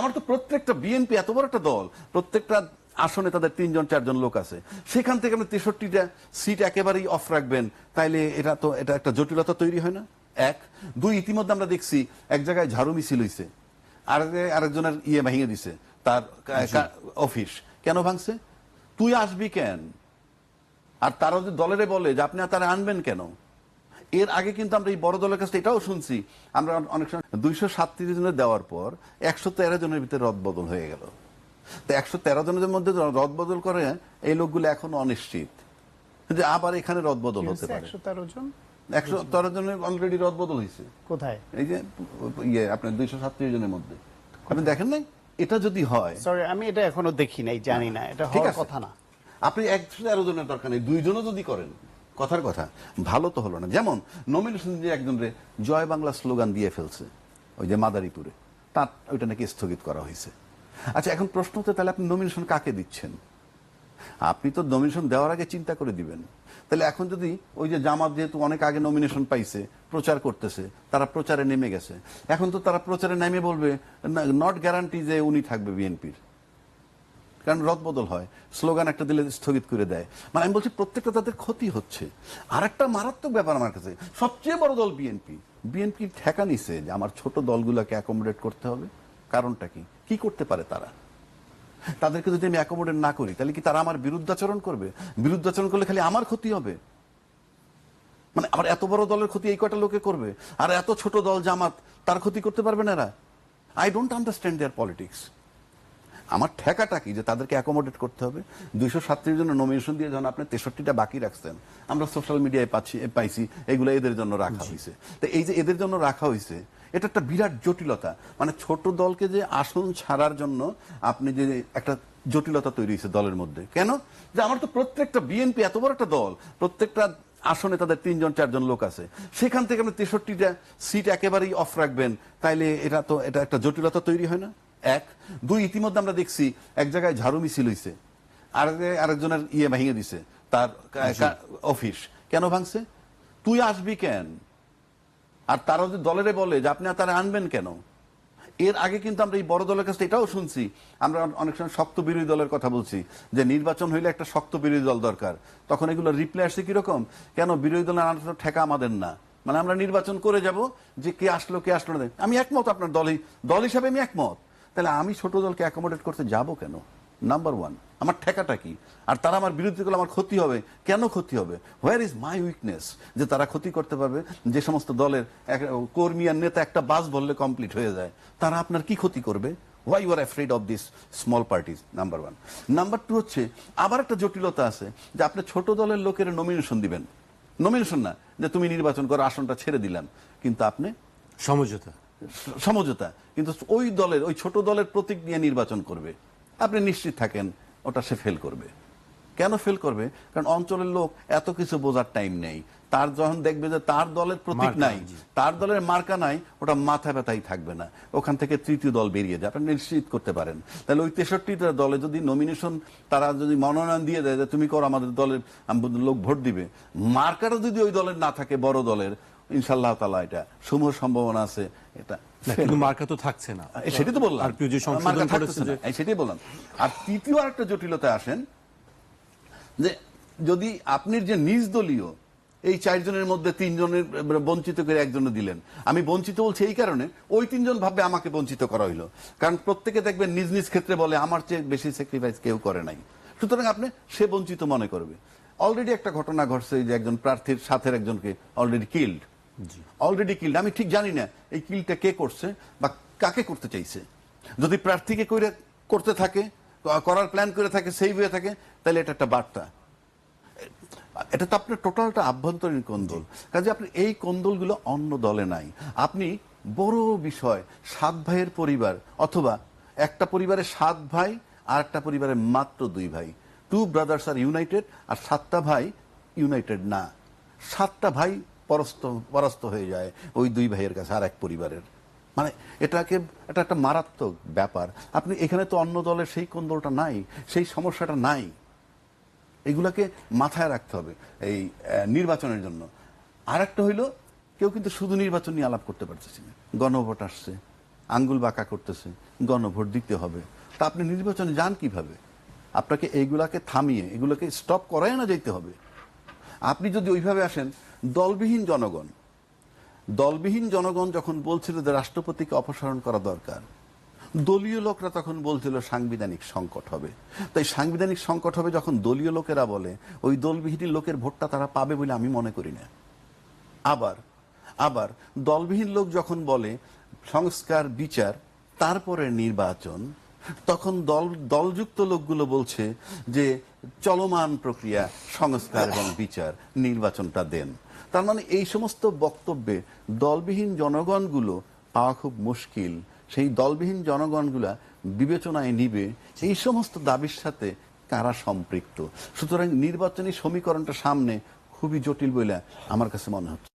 আমার তো প্রত্যেকটা বিএনপি এত বড় একটা দল প্রত্যেকটা আসনে তাদের তিনজন চারজন লোক আছে। সেখান থেকে আপনি তেষট্টিটা সিট একেবারেই অফ রাখবেন। তাইলে এটা তো এটা একটা জটিলতা তৈরি হয় না? এক। দুই ইতিমধ্যে আমরা দেখছি এক জায়গায় ঝাড়ু মিছিল হইছে। আর আরেকজনের ইয়ে ভেঙে দিছে। তার অফিস। কেন ভাঙছে? তুই আসবি কেন? আর তারা যদি দলেরে বলে যে আপনি আর তারা আনবেন কেন? এর আগে কিন্তু আমরা এই বড় দলের কাছে এটাও শুনছি। আমরা অনেক সময় দুইশো সাতত্রিশ জনের দেওয়ার পর একশো তেরো জনের ভিতরে রদ বদল হয়ে গেল। তো একশো তেরো জনের মধ্যে রদ বদল করে এই লোকগুলো এখনও অনিশ্চিত। যে আবার এখানে রদ বদল হতে পারে। একশো তেরো জন? একশো তেরো জনের অলরেডি রদ বদল হয়েছে। কোথায়? এই যে ইয়ে আপনার দুইশো সাতত্রিশ জনের মধ্যে। আপনি দেখেন নাই? এটা যদি হয় সরি আমি এটা এখনও দেখি নাই জানি না। এটা ঠিক হওয়ার কথা না। আপনি একশো তেরো জনের দরকার নেই। দুইজনও যদি করেন কথার কথা, ভালো তো হলো না। যেমন নমিনেশন দিয়ে একজন রে, জয় বাংলা স্লোগান দিয়ে ফেলছে, ওই যে মাদারীপুরে, তার, ওইটা নাকি স্থগিত করা হয়েছে। আচ্ছা এখন প্রশ্ন হচ্ছে, তাহলে আপনি নমিনেশন কাকে দিচ্ছেন? আপনি তো নমিনেশন দেওয়ার আগে চিন্তা করে দিবেন। তাহলে এখন যদি ওই যে জামাত যেহেতু অনেক আগে নমিনেশন পাইছে, প্রচার করতেছে, তারা প্রচারে নেমে গেছে। এখন তো তারা প্রচারে নেমে বলবে নট গ্যারান্টি যে উনি থাকবে বিএনপির। কারণ রদবদল হয়, স্লোগান একটা দিলে স্থগিত করে দেয়। মানে আমি বলছি প্রত্যেকটা তাদের ক্ষতি হচ্ছে। আর একটা মারাত্মক ব্যাপার আমার কাছে, সবচেয়ে বড় দল বিএনপি বিএনপি ঠেকা নিছে যে আমার ছোট দলগুলোকে অ্যাকোমোডেট করতে হবে। কারণটা কি? কি করতে পারে তারা? তাদেরকে যদি আমি অ্যাকোমোডেট না করি, তাহলে কি তারা আমার বিরুদ্ধাচরণ করবে? বিরুদ্ধাচরণ করলে খালি আমার ক্ষতি হবে? মানে আমার এত বড় দলের ক্ষতি এই কটা লোকে করবে? আর এত ছোট দল জামাত, তার ক্ষতি করতে পারবে না এরা? I don't understand their politics আমার ঠেকাটা কি যে তাদেরকে অ্যাকোমোডেট করতে হবে? দুইশো সাতত্রিশ জন্য নমিনেশন দিয়ে যখন আপনি তেষট্টিটা বাকি রাখছেন আমরা সোশ্যাল মিডিয়ায় পাচ্ছি পাইছি এগুলো এদের জন্য রাখা হয়েছে তো এই যে এদের জন্য রাখা হয়েছে এটা একটা বিরাট জটিলতা। মানে ছোট দলকে যে আসন ছাড়ার জন্য আপনি যে একটা জটিলতা তৈরি হয়েছে দলের মধ্যে। কেন? যে আমার তো প্রত্যেকটা বিএনপি এত বড় একটা দল প্রত্যেকটা আসনে তাদের তিনজন চারজন লোক আছে। সেখান থেকে আপনি তেষট্টিটা সিট একেবারেই অফ রাখবেন তাইলে এটা তো এটা একটা জটিলতা তৈরি হয় না? এক দুই ইতিমধ্যে আমরা দেখছি এক জায়গায় ঝাড়ু মিছিল হয়েছে আর আরেকজনের ইয়ে ভেঙে দিছে। তার অফিস। কেন ভাঙছে? তুই আসবি কেন? আর তারা যদি দলেরে বলে যে আপনি আর তারা আনবেন কেন? এর আগে কিন্তু আমরা এই বড় দলের কাছে এটাও শুনছি। আমরা অনেক সময় শক্ত বিরোধী দলের কথা বলছি যে নির্বাচন হইলে একটা শক্ত বিরোধী দল দরকার। তখন এগুলো রিপ্লাই আসছে কীরকম? কেন বিরোধী দলের আনার ঠেকা আমাদের না? মানে আমরা নির্বাচন করে যাব যে কে আসলো কে আসলো না। আমি একমত আপনার দল দল হিসাবে আমি একমত। তাহলে আমি ছোট দলকে অ্যাকোমোডেট করতে যাব কেন? নাম্বার ওয়ান আমার ঠেকাটা কি? আর তারা আমার বিরুদ্ধে করলে আমার ক্ষতি হবে? কেন ক্ষতি হবে? হোয়ার ইজ মাই উইকনেস যে তারা ক্ষতি করতে পারবে, যে সমস্ত দলের কর্মী আর নেতা একটা বাস বললে কমপ্লিট হয়ে যায়। তারা আপনার কি ক্ষতি করবে? Why you are afraid of this small parties number one number two হচ্ছে, আবার একটা জটিলতা আছে, যে আপনি ছোট দলের লোকের নমিনেশন দিবেন। নমিনেশন না, যে তুমি নির্বাচন করো, আসনটা ছেড়ে দিলাম। কিন্তু আপনি সমঝোতা। সমঝোতা। কিন্তু ওই দলের ওই ছোট দলের প্রতীক নিয়ে নির্বাচন করবে। আপনি নিশ্চিত থাকেন ওটা সে ফেল করবে। কেন ফেল করবে? কারণ অঞ্চলের লোক এত কিছু বোঝার টাইম নেই। তার যখন দেখবে যে তার দলের প্রতীক নাই তার দলের মার্কা নাই ওটা মাথা ব্যথাই থাকবে না। ওখান থেকে তৃতীয় দল বেরিয়ে যায়। আপনি নিশ্চিত করতে পারেন। তাহলে ওই তেষট্টিটা দলে যদি নমিনেশন তারা যদি মনোনয়ন দিয়ে দেয় যে তুমি করো আমাদের দলের লোক ভোট দিবে। মার্কাটা যদি ওই দলের না থাকে বড় দলের ইনশাল্লাহ তালা এটা সমূহ সম্ভাবনা আছে এটা কিন্তু মার্কা তো থাকছে না। সেটাই তো বললাম। আর যে সংশোধন করেছে সেটাই বললাম। আর তৃতীয় আরেকটা জটিলতায় আসেন যে যদি আপনি যে নিজ দলীয় এই চারজনের মধ্যে তিনজনের বঞ্চিত করে একজনে দিলেন আমি বঞ্চিত বলছি এই কারণে ওই তিনজন ভাবে আমাকে বঞ্চিত করা হইল। কারণ প্রত্যেকে দেখবেন নিজ নিজ ক্ষেত্রে বলে আমার চেয়ে বেশি স্যাক্রিফাইস কেউ করে নাই। সুতরাং আপনি সে বঞ্চিত মনে করবে। অলরেডি একটা ঘটনা ঘটছে যে একজন প্রার্থীর সাথের একজনকে অলরেডি কিল্ড অলরেডি কিল্ড আমি ঠিক জানি না এই কিলটা কে করছে বা কাকে করতে চাইছে। যদি প্রার্থীকে করে করতে থাকে করার প্ল্যান করে থাকে সেই হয়ে থাকে তাহলে এটা একটা বার্তা। এটা তো আপনার টোটালটা আভ্যন্তরীণ কোন্দল। কাজে আপনি এই কোন্দলগুলো অন্য দলে নাই। আপনি বড় বিষয় সাত ভাইয়ের পরিবার অথবা একটা পরিবারে সাত ভাই আর একটা পরিবারে মাত্র দুই ভাই। টু ব্রাদার্স আর ইউনাইটেড আর সাতটা ভাই ইউনাইটেড না। সাতটা ভাই পরস্ত পরাস্ত হয়ে যায় ওই দুই ভাইয়ের কাছে আর এক পরিবারের। মানে এটাকে, এটা একটা মারাত্মক ব্যাপার। আপনি এখানে তো অন্য দলের সেই কোন্দলটা নাই, সেই সমস্যাটা নাই। এগুলাকে মাথায় রাখতে হবে এই নির্বাচনের জন্য। আর একটা হইল, কেউ কিন্তু শুধু নির্বাচন নিয়ে আলাপ করতে পারতেছি না। গণভোট আসছে, আঙ্গুল বাঁকা করতেছে, গণভোট দিতে হবে। তা আপনি নির্বাচনে যান কীভাবে? আপনাকে এইগুলাকে থামিয়ে, এগুলোকে স্টপ করাই না যেতে হবে। আপনি যদি ওইভাবে আসেন দলবিহীন জনগণ। দলবিহীন জনগণ যখন বলছিল যে রাষ্ট্রপতিকে অপসারণ করা দরকার, দলীয় লোকরা তখন বলছিল সাংবিধানিক সংকট হবে। তাই সাংবিধানিক সংকট হবে যখন দলীয় লোকেরা বলে, ওই দলবিহীন লোকের ভোটটা তারা পাবে বলে আমি মনে করি না। আবার আবার দলবিহীন লোক যখন বলে সংস্কার, বিচার তারপরে নির্বাচন, তখন দল, দলযুক্ত লোকগুলো বলছে যে চলমান প্রক্রিয়া সংস্কার এবং বিচার নির্বাচনটা দেন। তার মানে এই সমস্ত বক্তব্যে দলবিহীন জনগণগুলো পাওয়া খুব মুশকিল। সেই দলবিহীন জনগণগুলা বিবেচনায় নিবে এই সমস্ত দাবির সাথে কারা সম্পৃক্ত। সুতরাং নির্বাচনী সমীকরণটা সামনে খুবই জটিল বলে আমার কাছে মনে হচ্ছে।